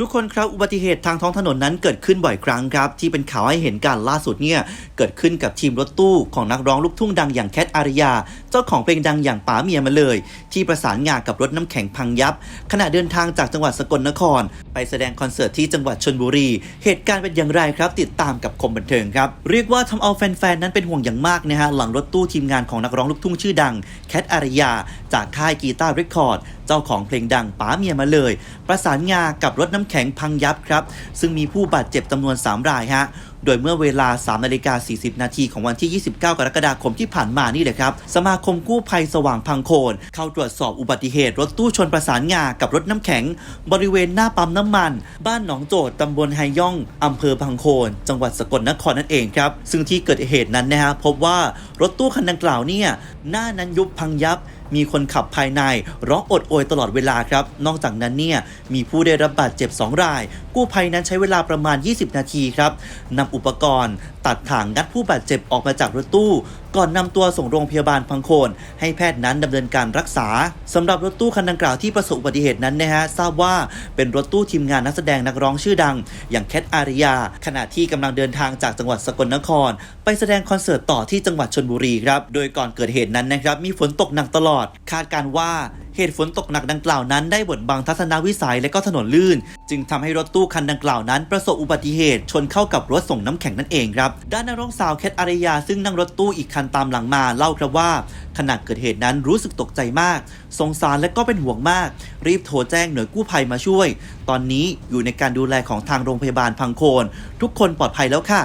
ทุกคนครับอุบัติเหตุทางท้องถนนนั้นเกิดขึ้นบ่อยครั้งครับ ที่เป็นข่าวให้เห็นการล่าสุดเนี่ยเกิดขึ้นกับทีมรถตู้ของนักร้องลูกทุ่งดังอย่างแคทอาริยา เจ้าของเพลงดังอย่างป๋าเมียมาเลย ที่ประสานงานกับรถน้ำแข็งพังยับ ขณะเดินทางจากจังหวัดสกลนคร ไปแสดงคอนเสิร์ตที่จังหวัดชนบุรี เหตุการณ์เป็นอย่างไรครับ ติดตามกับคมบันเทิงครับ เรียกว่าทำเอาแฟนๆ นั้นเป็นห่วงอย่างมากนะฮะ หลังรถตู้ทีมงานของนักร้องลูกทุ่งชื่อดัง แคทอารยา จากค่ายกีตาร์เรคคอร์ด เจ้าของเพลงดังป๋าเมียมาเลย ประสานงากับรถน้ำแข็งพังยับครับ ซึ่งมีผู้บาดเจ็บจำนวน 3 รายฮะ โดยเมื่อเวลา3นาฬิกา40 นาทีของวันที่ 29 กรกฎาคมที่ผ่านมานี่แหละครับ สมาคมกู้ภัยสว่างพังโคน เข้าตรวจสอบอุบัติเหตุรถตู้ชนประสานงากับรถน้ำแข็ง บริเวณหน้าปั๊มน้ำมัน บ้านหนองโจดตำบลไฮย่องอำเภอพังโคน จังหวัดสกลนครนั่นเองครับ ซึ่งที่เกิดเหตุนั้นนะฮะพบว่ารถตู้คันดังกล่าวเนี่ยหน้านั้นยุบพังยับ มีคนขับภายในร้องอดโอยตลอดเวลาครับ นอกจากนั้นเนี่ยมีผู้ได้รับบาดเจ็บ 2 ราย กู้ภัยนั้นใช้เวลาประมาณ 20 นาทีครับนำอุปกรณ์ ตัดถ่างงัดผู้บาดเจ็บออกมาจากรถตู้ ก่อนนำตัวส่งโรงพยาบาลพังโคน ให้แพทย์นั้นดำเนินการรักษาสำหรับรถตู้คันดังกล่าวที่ประสบอุบัติเหตุนั้นนะฮะทราบว่าเป็นรถตู้ทีมงานนักแสดงนักร้องชื่อดัง อย่างแคทอาริยา ขณะที่กำลังเดินทางจากจังหวัดสกลนคร ไปแสดงคอนเสิร์ตต่อที่จังหวัดชนบุรีครับโดยก่อนเกิดเหตุนั้นนะครับมีฝนตกหนักตลอด คาดการว่า เหตุฝนตกหนักดังกล่าวนั้นได้บดบังทัศนวิสัยและก็ถนนลื่น จึงทำให้รถตู้คันดังกล่าวนั้น ประสบอุบัติเหตุ ชนเข้ากับรถส่งน้ำแข็งนั่นเองครับ ด้านนักร้องสาวแคทอารยาซึ่งนั่งรถตู้อีกคันตามหลังมาเล่าครับว่า ขณะเกิดเหตุนั้นรู้สึกตกใจมาก สงสารและก็เป็นห่วงมาก รีบโทรแจ้งหน่วยกู้ภัยมาช่วย ตอนนี้อยู่ในการดูแลของทางโรงพยาบาลพังโคน ทุกคนปลอดภัยแล้วค่ะ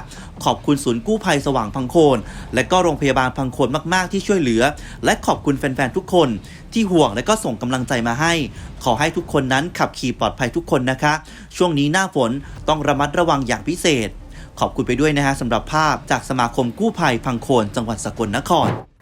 ขอบคุณศูนย์กู้ภัยสว่างพังโคน และก็โรงพยาบาลพังโคนมาก ๆ ที่ช่วยเหลือ และขอบคุณแฟน ๆ ทุกคน ที่ห่วงและก็ส่งกำลังใจมาให้ ขอให้ทุกคนนั้นขับขี่ปลอดภัยทุกคนนะคะ ช่วงนี้หน้าฝนต้องระมัดระวังอย่างพิเศษ ขอบคุณไปด้วยนะฮะสำหรับภาพจากสมาคมกู้ภัยพังโคน จังหวัดสกลนคร